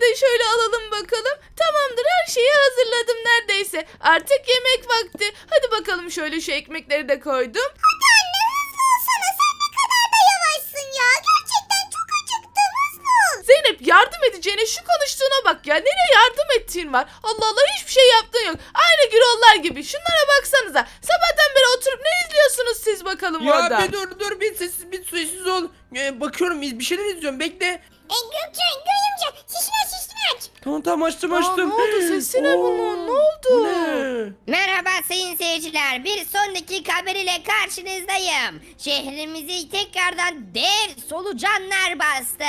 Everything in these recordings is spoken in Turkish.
De şöyle alalım bakalım. Tamamdır her şeyi hazırladım neredeyse. Artık yemek vakti. Hadi bakalım şöyle şu ekmekleri de koydum. Anne hızlı olsana sen ne kadar da yavaşsın ya. Gerçekten çok acıktım hızlı ol. Zeynep yardım edeceğine şu konuştuğuna bak ya. Nereye yardım ettiğin var? Allah Allah hiçbir şey yaptığın yok. Aynı Gürollar gibi. Şunlara baksanıza. Sabahtan beri oturup ne izliyorsunuz siz bakalım Ya orada? bir dur dur bir sessiz bir sessiz ol. Ee, bakıyorum bir şeyler izliyorum bekle. E Gökçe Göğümce şişini aç şişini aç. Tamam tamam açtım Aa, açtım. ne oldu? Sesine Oo, bunun, ne oldu? Bu ne? Merhaba sayın seyirciler. Bir son dakika haberiyle karşınızdayım. Şehrimizi tekrardan dev solucanlar bastı.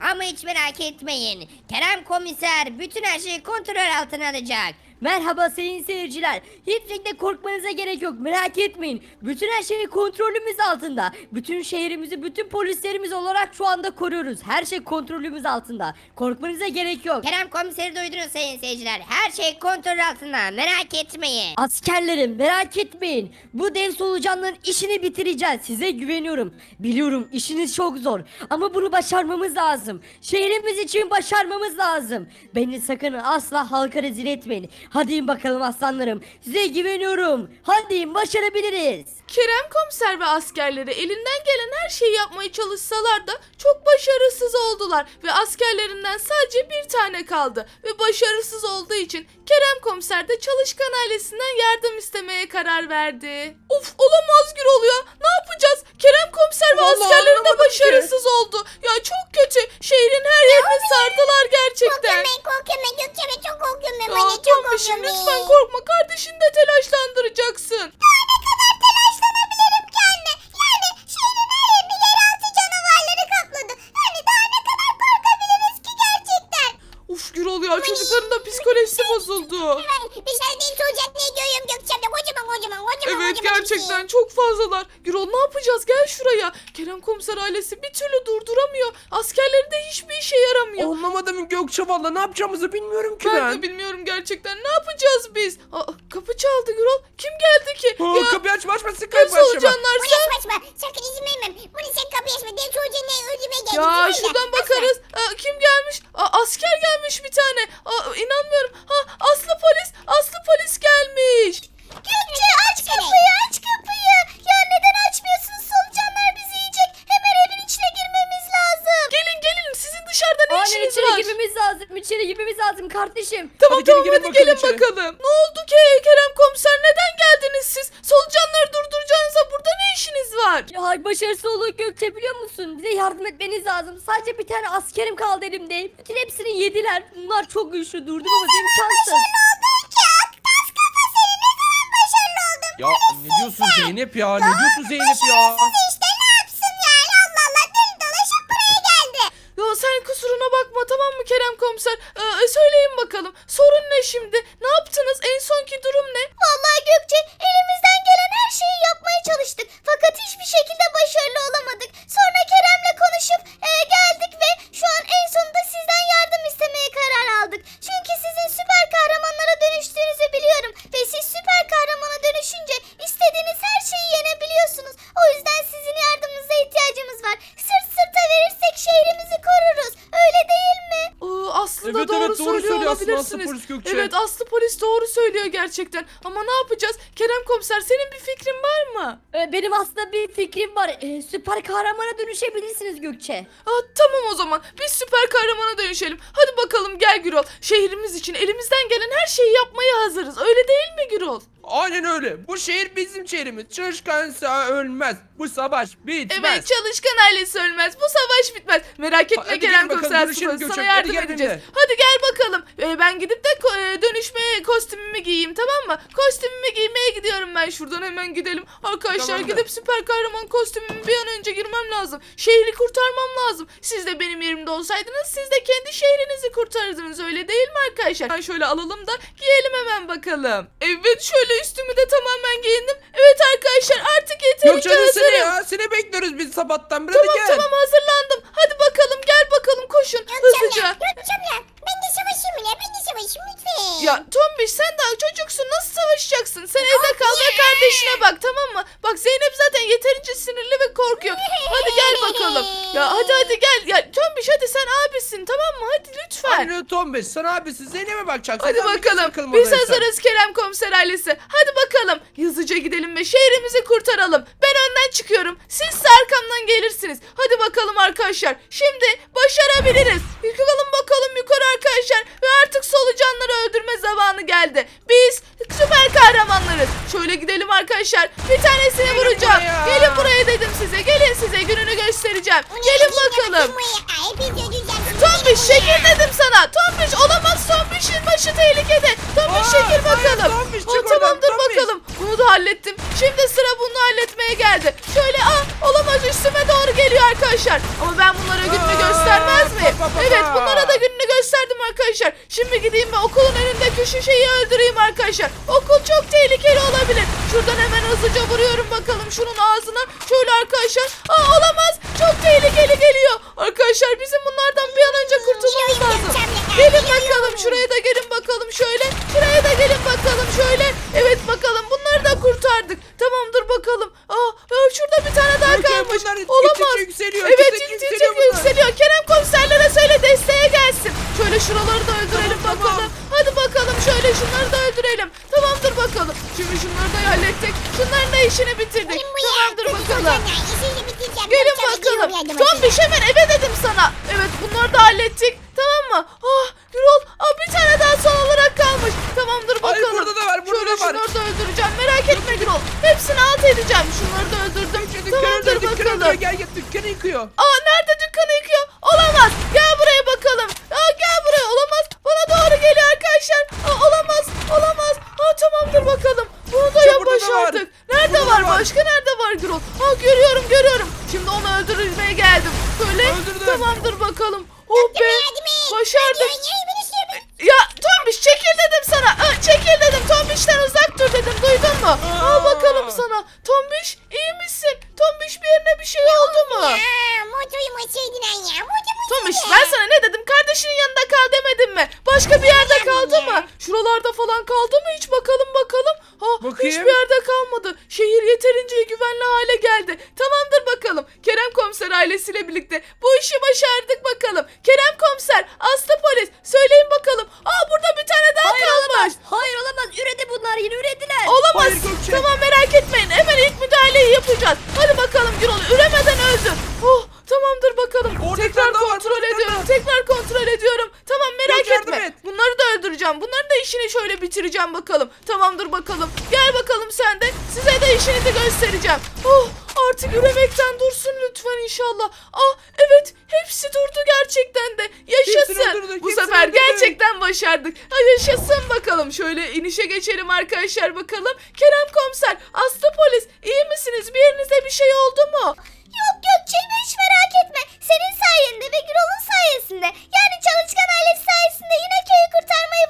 Ama hiç merak etmeyin. Kerem komiser bütün her şeyi kontrol altına alacak. Merhaba sayın seyirciler. Hiçbir korkmanıza gerek yok. Merak etmeyin. Bütün her şey kontrolümüz altında. Bütün şehrimizi bütün polislerimiz olarak şu anda koruyoruz. Her şey kontrolümüz altında. Korkmanıza gerek yok. Kerem komiseri duydunuz sayın seyirciler. Her şey kontrol altında. Merak etmeyin. Askerlerim merak etmeyin. Bu dev solucanların işini bitireceğiz. Size güveniyorum. Biliyorum işiniz çok zor. Ama bunu başarmamız lazım. Şehrimiz için başarmamız lazım. Beni sakın asla halka rezil etmeyin. Hadi bakalım aslanlarım. Size güveniyorum. Hadi başarabiliriz. Kerem komiser ve askerleri elinden gelen her şeyi yapmaya çalışsalar da çok başarısız oldular ve askerlerinden sadece bir tane kaldı ve başarısız olduğu için Kerem komiser de çalışkan ailesinden yardım istemeye karar verdi. Of olamaz Gür oluyor. Ne yapacağız? Kerem komiser ve Vallahi askerleri de anlamadım başarısız oldu. Ya çok kötü. Şehrin her yerini sardılar gerçekten. Korkuyorum ben korkuyorum ben Gökçe ben çok korkuyorum ben. Ya de çok Tombiş'im korkuyorum lütfen ben. korkma. Kardeşini de telaşlandıracaksın. Ne kadar telaşlanabilirim ki anne? Yani şehrin her yerini yeraltı canavarları kapladı. Yani daha ne kadar korkabiliriz ki gerçekten? Uf Gürol ya çocukların da psikolojisi bozuldu. Ben bir şey değil olacak diye görüyorum kocaman Evet gerçekten çok fazlalar. Gürol ne yapacağız? Gel şuraya. Kerem komiser ailesi bir türlü durduramıyor. Askerleri de hiçbir işe yaramıyor. Anlamadım Gökçe valla ne yapacağımızı bilmiyorum ki ben, ben. de bilmiyorum gerçekten. Ne yapacağız biz? Aa, kapı çaldı Gürol. Kim geldi ki? Aa, ya kapıyı açma açma sıkı ne kapıyı açma. solucanlar Bu sen? ne saçma? Sakın izin vermem. Bunu sen kapıyı açma. Dev çocuğun ne öldürmeye geldi. Ya şuradan bakarız. Aa, kim gelmiş? Aa, asker gelmiş bir tane. Aa, inanmıyorum. Ha, Aslı polis. Aslı polis gelmiş. Aç kapıyı aç kapıyı. Ya neden açmıyorsun? Solucanlar bizi yiyecek. Hemen evin içine girmemiz lazım. Gelin gelin. Sizin dışarıda ne Aynen işiniz içeri var? girmemiz lazım. İçeri girmemiz lazım kardeşim. Tamam Hadi tamam gelin hadi bakalım gelin içeri. bakalım. Ne oldu ki Kerem komiser neden geldiniz siz? Solucanları durduracağınıza burada ne işiniz var? Ya başarısız olduk Gökçe biliyor musun? Bize yardım etmeniz lazım. Sadece bir tane askerim kaldı elimde. Bütün hepsini yediler. Bunlar çok güçlü durdurmamız imkansız. Ya ne diyorsun Zeynep ya ne diyorsun Zeynep ya? İşte ne yapsın yani Allah Allah deli dolaşıp buraya geldi. Ya sen kusuruna bakma tamam mı Kerem komiser? Ee, söyleyin bakalım. Sorun ne şimdi? Ne yaptınız? En sonki polis Gökçe. Evet Aslı polis doğru söylüyor gerçekten. Ama ne yapacağız? Kerem komiser senin bir fikrin var mı? Ee, Benim aslında bir fikrim var. Ee, süper kahramana dönüşebilirsiniz Gökçe. Aa, tamam o zaman biz süper kahramana dönüşelim. Hadi bakalım gel Gürol. Şehrimiz için elimizden gelen her şeyi yapmaya hazırız. Öyle değil mi Gürol? Aynen öyle. Bu şehir bizim şehrimiz. Çalışkansa ölmez. Bu savaş bitmez. Evet çalışkan ailesi ölmez. Bu savaş bitmez. Merak etme Hadi Kerem gelin bakalım, komiser görüşelim Sıfır. Sana yardım Hadi gel edeceğiz. benimle. Hadi gel bakalım. Ee, ben gidip de ko- e, dönüşme kostümümü giyeyim tamam mı? Kostümümü giymeye gidiyorum ben. Şuradan hemen gidelim. Arkadaşlar Tamamdır. gidip süper kahraman kostümümü bir an önce girmem lazım. Şehri kurtarmam lazım. Siz de benim yerimde olsaydınız siz de kendi şehrinizi kurtardınız. Öyle değil mi arkadaşlar? Ben şöyle alalım da giyelim hemen bakalım. Evet şöyle üstümü de tamamen giyindim. Evet arkadaşlar artık yeterince Gökçe hadi seni hazırım. ya. Seni bekliyoruz biz sabahtan. Hadi Tamam gel. tamam hazırlandım. Hadi bakalım gel bakalım koşun 15 sana abisi Zeynep'e bakacaksın. Hadi Sen bir bakalım. Biz hazırız Kerem komiser ailesi. Hadi bakalım. Hızlıca gidelim ve şehrimizi kurtaralım. Ben önden çıkıyorum. Siz ise arkamdan gelirsiniz. Hadi bakalım arkadaşlar. Şimdi başarabiliriz. Yıkılalım bakalım yukarı arkadaşlar. Ve artık solucanları öldürme zamanı geldi. Biz süper kahramanlarız. Şöyle gidelim arkadaşlar. Bir tanesini Gelin vuracağım. buraya. Gelin buraya dedim size. Gelin size gününü göstereceğim. Gelin bakalım. Ay bir Tombiş şekil dedim sana. Tombiş olamaz Tombiş'in başı tehlikede. Tombiş Aa, şekil hayır, bakalım. Tombiş, çık Aa, oradan, tamamdır Tombiş. bakalım. Bunu da hallettim. Şimdi sıra bunu halletmeye geldi. Şöyle ah olamaz üstüme doğru geliyor arkadaşlar. Ama ben bunlara gününü Aa, göstermez miyim? pa, pa, pa, Evet bunlara da gününü gösterdim arkadaşlar. Şimdi gideyim ve okulun önündeki şu şeyi öldüreyim arkadaşlar. Okul çok tehlikeli olabilir. Şuradan hemen hızlıca vuruyorum bakalım şunun ağzına. Şöyle arkadaşlar. Aa olamaz. Çok tehlikeli geliyor. Arkadaşlar bizim bunlardan bir an önce kurtulmamız lazım. Gelin bakalım şuraya da gelin bakalım şöyle. Şuraya da gelin bakalım şöyle. Evet bakalım bunları da kurtardık. Tamamdır bakalım. Aa, aa, şurada bir tane daha kalmış. Olamaz. Evet yükseliyor bunlar. yükseliyor. Bakalım. Tombiş hemen eve dedim sana. Evet bunları da hallettik. Tamam mı? Ah Gürol. Aa, bir tane daha son olarak kalmış. Tamamdır Ay, bakalım. burada da var, burada Şöyle da var. şunları da öldüreceğim. Merak etme Gürol. Hepsini alt edeceğim. Şunları da öldürdüm. Dükkanı Tamamdır yıkıyor, dükkanı bakalım. yıkıyor. Gel gel dükkanı yıkıyor. Aa nerede dükkanı yıkıyor? Olamaz. Gel buraya bakalım. Aa gel buraya. Olamaz. Bana doğru geliyor arkadaşlar. Aa olamaz. Olamaz. Aa tamamdır bakalım. Bunu da İşte burada da var. başardık. Nerede Burada da var? var. Başka nerede var Gürol? Aa görüyorum onu öldürmeye geldim. Böyle Öldürdüm. tamamdır bakalım. Oh be. Başardık. Ya Tombiş çekil dedim sana. Aa, çekil dedim. Tombiş'ten uzak dur dedim. Duydun mu? Al bakalım sana. Tombiş iyi misin? Tombiş bir yerine bir şey oldu mu? Tomiş ben sana ne dedim? Kardeşinin yanında kal demedim mi? Başka bir yerde kaldı mı? Şuralarda falan kaldı mı? Hiç bakalım bakalım. Ha, Bakayım. hiçbir yerde kalmadı. Şehir yeterince güvenli hale geldi. Kerem komiser ailesiyle birlikte bu işi başardık bakalım. Kerem komiser, Aslı polis söyleyin bakalım. Aa burada bir tane daha kalmış. Hayır olamaz. Üredi bunlar yine ürediler. Olamaz. Hayır Gökçe. Tamam merak etmeyin. Hemen ilk müdahaleyi yapacağız. Hadi bakalım Gürol. Üremeden öldür. Oh tamamdır bakalım. Orada Tekrar kontrol ediyorum. Tekrar kontrol ediyorum. Tamam merak yardım etme. et. Bunları da öldüreceğim. Bunların da işini şöyle bitireceğim bakalım. Tamamdır bakalım. Gel bakalım sen de. Size de işini de göstereceğim. Oh artık üremekten dursun lütfen inşallah. Ah evet hepsi durdu gerçekten de. Yaşasın. öldürdük, Bu hepsini sefer öldürdük. gerçekten başardık. Ha yaşasın bakalım. Şöyle inişe geçelim arkadaşlar bakalım. Kerem komiser, Aslı polis iyi misiniz? Bir yerinize bir şey oldu mu? Yok Gökçe'm hiç merak etme. Senin sayende ve Gürol'un sayesinde yani çalışkan ailesi sayesinde yine köyü kurtarmayı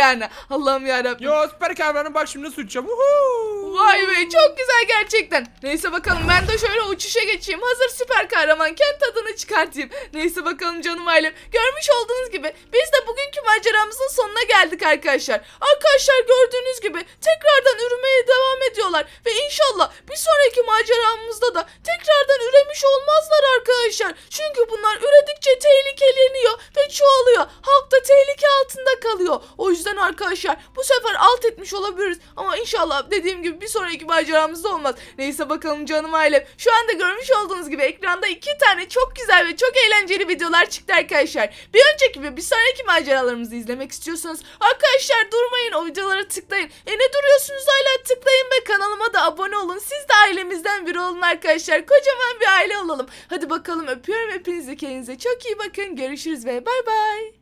yani. Allah'ım yarabbim. Yo süper kahramanım bak şimdi nasıl uçacağım. Uhu. Vay be çok güzel gerçekten. Neyse bakalım ben de şöyle uçuşa geçeyim. Hazır süper kahramanken tadını çıkartayım. Neyse bakalım canım ailem. Görmüş olduğunuz gibi biz de bugünkü maceramızın sonuna geldik arkadaşlar. Arkadaşlar gördüğünüz gibi tekrardan üremeye devam ediyorlar. Ve inşallah bir sonraki maceramızda da tekrardan üremiş olmazlar arkadaşlar. Çünkü bunlar üredikçe tehlikeleniyor ve çoğalıyor. Halk da tehlike altında kalıyor. O yüzden arkadaşlar bu sefer alt etmiş olabiliriz. Ama inşallah dediğim gibi bir sonraki maceramızda olmaz. Neyse bakalım canım ailem. Şu anda görmüş olduğunuz gibi ekranda iki tane çok güzel ve çok eğlenceli videolar çıktı arkadaşlar. Bir önceki ve bir sonraki maceralarımızı izlemek istiyorsanız arkadaşlar durmayın o videolara tıklayın. E ne duruyorsunuz hala tıklayın ve kanalıma da abone olun. Siz de ailemizden biri olun arkadaşlar. Kocaman bir aile olalım. Hadi bakalım öpüyorum hepinizi kendinize çok iyi bakın. Görüşürüz ve bay bay.